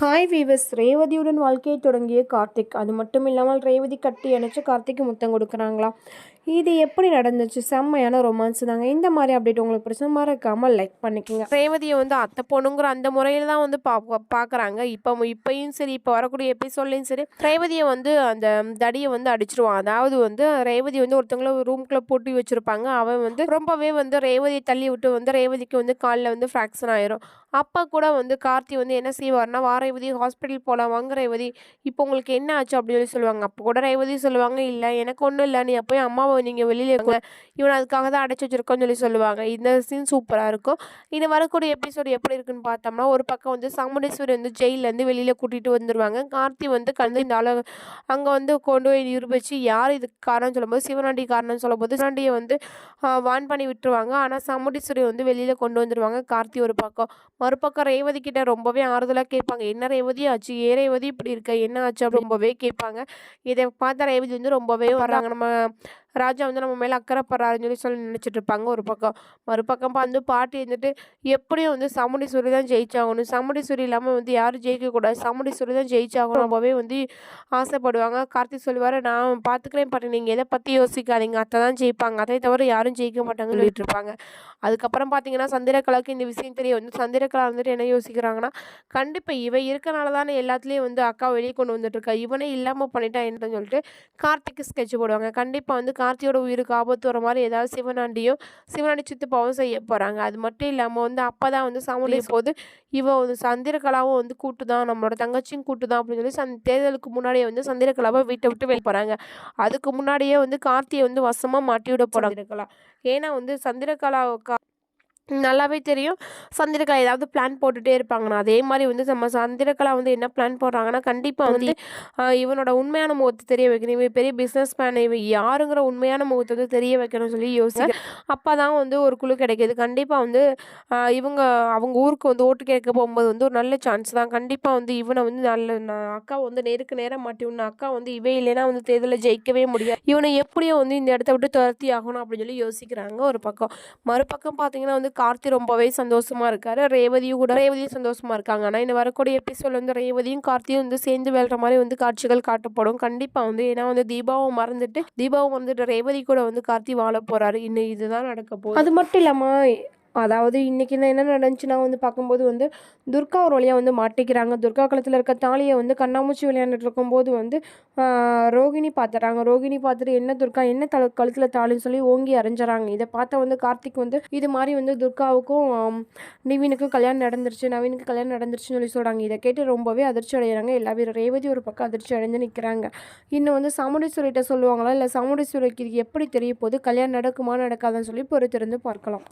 Hi viewers ரேவதியுடன் வாழ்க்கையை தொடங்கிய கார்த்திக். அது மட்டும் இல்லாமல் ரேவதி கட்டி அணைச்சு கார்த்திக்கு முத்தம் கொடுக்குறாங்களா? இது எப்படி நடந்துச்சு? செம்மையான ரொமான்ஸ் தாங்க. இந்த மாதிரி அப்டேட் உங்களுக்கு பிரச்சனை மறக்காமல் லைக் பண்ணிக்கோங்க. ரேவதியை வந்து அத்தை பொண்ணுங்கிற அந்த முறையில் தான் வந்து பா பார்க்குறாங்க இப்போ இப்பயும் சரி இப்போ வரக்கூடிய எபிசோட்லையும் சரி ரேவதியை வந்து அந்த தடியை வந்து அடிச்சிருவான். அதாவது வந்து ரேவதி வந்து ஒருத்தவங்கள ரூம்குள்ளே பூட்டி வச்சுருப்பாங்க. அவன் வந்து ரொம்பவே வந்து ரேவதியை தள்ளி விட்டு வந்து ரேவதிக்கு வந்து காலில் வந்து ஃப்ராக்ஷன் ஆயிரும். அப்போ கூட வந்து கார்த்தி வந்து என்ன செய்வார்னா வா ரேவதி ஹாஸ்பிட்டல் போகலாம் வாங்க ரேவதி இப்போ உங்களுக்கு என்ன ஆச்சு அப்படின்னு சொல்லி சொல்லுவாங்க. அப்போ கூட ரேவதி சொல்லுவாங்க இல்லை எனக்கு ஒன்றும் இல்லை நீ அப்போயும் அம்மாவை நீங்கள் வெளியில் இருக்க இவன் அதுக்காக தான் அடைச்சி வச்சிருக்கோன்னு சொல்லி சொல்லுவாங்க. இந்த சீன் சூப்பராக இருக்கும். இது வரக்கூடிய எபிசோடு எப்படி இருக்குன்னு பார்த்தோம்னா ஒரு பக்கம் வந்து சாமுண்டேஸ்வரி வந்து ஜெயிலேருந்து வெளியில் கூட்டிகிட்டு வந்துடுவாங்க கார்த்தி வந்து கலந்து இந்த ஆளு அங்கே வந்து கொண்டு போய் நிரூபித்து யார் இதுக்கு காரணம் சொல்லும்போது சிவனாண்டி காரணம் சொல்லும்போது சிவனாண்டியை வந்து வான் பண்ணி விட்டுருவாங்க. ஆனால் சாமுண்டீஸ்வரி வந்து வெளியில் கொண்டு வந்துடுவாங்க கார்த்தி ஒரு பக்கம் மறுபக்கம் ரேவதி கிட்ட ரொம்பவே ஆறுதலாக கேட்பாங்க. என்ன ரேவதி? ஆச்சு. ஏ ரேவதி இப்படி இருக்க? என்ன ஆச்சு? ரொம்பவே கேட்பாங்க. இதை பார்த்த ரேவதி வந்து ரொம்பவே வர்றாங்க நம்ம ராஜா வந்து நம்ம மேலே அக்கறைப்படுறாருன்னு சொல்லி சொல்லி நினச்சிட்டு இருப்பாங்க. ஒரு பக்கம் மறுபக்கம் வந்து பாட்டி இருந்துட்டு எப்படியும் வந்து சமுடீஸ்வரி தான் ஜெயிச்சாகணும். சுரி இல்லாமல் வந்து யாரும் ஜெயிக்கக்கூடாது சமுடீஸ்வரி தான் ஜெயிச்சாகணும். ரொம்பவே வந்து ஆசைப்படுவாங்க. கார்த்திக் சொல்லுவார் நான் பார்த்துக்கிறேன் பாட்டி. நீங்கள் எதை பற்றி யோசிக்காதீங்க. அத்தை தான் ஜெயிப்பாங்க. அதை தவிர யாரும் ஜெயிக்க மாட்டாங்கன்னு சொல்லிட்டு இருப்பாங்க. அதுக்கப்புறம் பார்த்தீங்கன்னா சந்திரகலாவுக்கு இந்த விஷயம் தெரிய வந்து சந்திரகலா வந்துட்டு என்ன யோசிக்கிறாங்கன்னா கண்டிப்பாக இவ இருக்கனால தானே எல்லாத்துலேயும் வந்து அக்கா வெளியே கொண்டு வந்துட்டு இருக்கா. இவனே இல்லாமல் பண்ணிட்டா என்னன்னு சொல்லிட்டு கார்த்திக்கு ஸ்கெட்ச் போடுவாங்க. கண்டிப்பாக வந்து கார்த்தியோட உயிருக்கு ஆபத்து வர மாதிரி ஏதாவது சிவனாண்டியும் சிவனாண்டி சித்துப்பாவும் செய்ய போகிறாங்க அது மட்டும் இல்லாமல் வந்து அப்போ தான் வந்து சமூக போது இவ வந்து சந்திரகலாவும் வந்து கூட்டு தான் நம்மளோட தங்கச்சியும் கூட்டு தான் அப்படின்னு சொல்லி சந் தேர்தலுக்கு முன்னாடியே வந்து சந்திரகலாவை வீட்டை விட்டு வெளியே போகிறாங்க அதுக்கு முன்னாடியே வந்து கார்த்தியை வந்து வசமாக மாட்டி விட போகிறாங்க ஏன்னா வந்து சந்திரகலா நல்லாவே தெரியும். சந்திரகலா ஏதாவது பிளான் போட்டுகிட்டே இருப்பாங்கண்ணா அதே மாதிரி வந்து நம்ம சந்திரகலா வந்து என்ன பிளான் போடுறாங்கன்னா கண்டிப்பாக வந்து இவனோட உண்மையான முகத்தை தெரிய வைக்கணும். இவன் பெரிய பிஸ்னஸ் மேன் இவன் யாருங்கிற உண்மையான முகத்தை வந்து தெரிய வைக்கணும்னு சொல்லி யோசிச்சு அப்போ தான் வந்து ஒரு குழு கிடைக்கிது. கண்டிப்பாக வந்து இவங்க அவங்க ஊருக்கு வந்து ஓட்டு கேட்க போகும்போது வந்து ஒரு நல்ல சான்ஸ் தான். கண்டிப்பாக வந்து இவனை வந்து நல்ல அக்கா வந்து நேருக்கு நேரம் மாட்டி விடணும் அக்கா வந்து இவே இல்லைன்னா வந்து தேர்தலில் ஜெயிக்கவே முடியாது. இவனை எப்படியோ வந்து இந்த இடத்த விட்டு துரத்தி ஆகணும் அப்படின்னு சொல்லி யோசிக்கிறாங்க ஒரு பக்கம். மறுபக்கம் பார்த்தீங்கன்னா வந்து கார்த்தி ரொம்பவே சந்தோஷமாக இருக்கார். ரேவதியும் கூட ரேவதியும் சந்தோஷமாக இருக்காங்க. ஆனால் இந்த வரக்கூடிய எபிசோட் வந்து ரேவதியும் கார்த்தியும் வந்து சேர்ந்து வெல்ற மாதிரி வந்து காட்சிகள் காட்டப்படும். கண்டிப்பாக வந்து ஏன்னா வந்து தீபாவும் மறந்துட்டு தீபாவும் வந்துட்டு ரேவதி கூட வந்து கார்த்தி வாழ போகிறாரு இன்னும் இதுதான் நடக்க போகுது. அது மட்டும் இல்லாமல் அதாவது இன்றைக்கி என்ன நடந்துச்சுன்னா வந்து பார்க்கும்போது வந்து துர்கா ஒரு வழியாக வந்து மாட்டிக்கிறாங்க. துர்கா களத்தில் இருக்க தாலியை வந்து கண்ணாமூச்சி விளையாண்டுட்டு இருக்கும்போது வந்து ரோகிணி பார்த்துறாங்க ரோகிணி பார்த்துட்டு என்ன துர்கா என்ன தல கழுத்தில் தாலின்னு சொல்லி ஓங்கி அரைஞ்சிறாங்க. இதை பார்த்தா வந்து கார்த்திக் வந்து இது மாதிரி வந்து துர்காவுக்கும் நிவீனுக்கும் கல்யாணம் நடந்துருச்சு நவீனுக்கு கல்யாணம் நடந்துருச்சுன்னு சொல்லி சொல்கிறாங்க இதை கேட்டு ரொம்பவே அதிர்ச்சி அடைகிறாங்க எல்லா பேரும் ரேவதி ஒரு பக்கம் அதிர்ச்சி அடைஞ்சு நிற்கிறாங்க இன்னும் வந்து சாமுண்டீஸ்வரிகிட்ட சொல்லுவாங்களா? இல்லை சாமுண்டீஸ்வரிக்கு எப்படி தெரிய போகுது? கல்யாணம் நடக்குமா நடக்காதுன்னு சொல்லி பொறுத்திருந்து பார்க்கலாம்.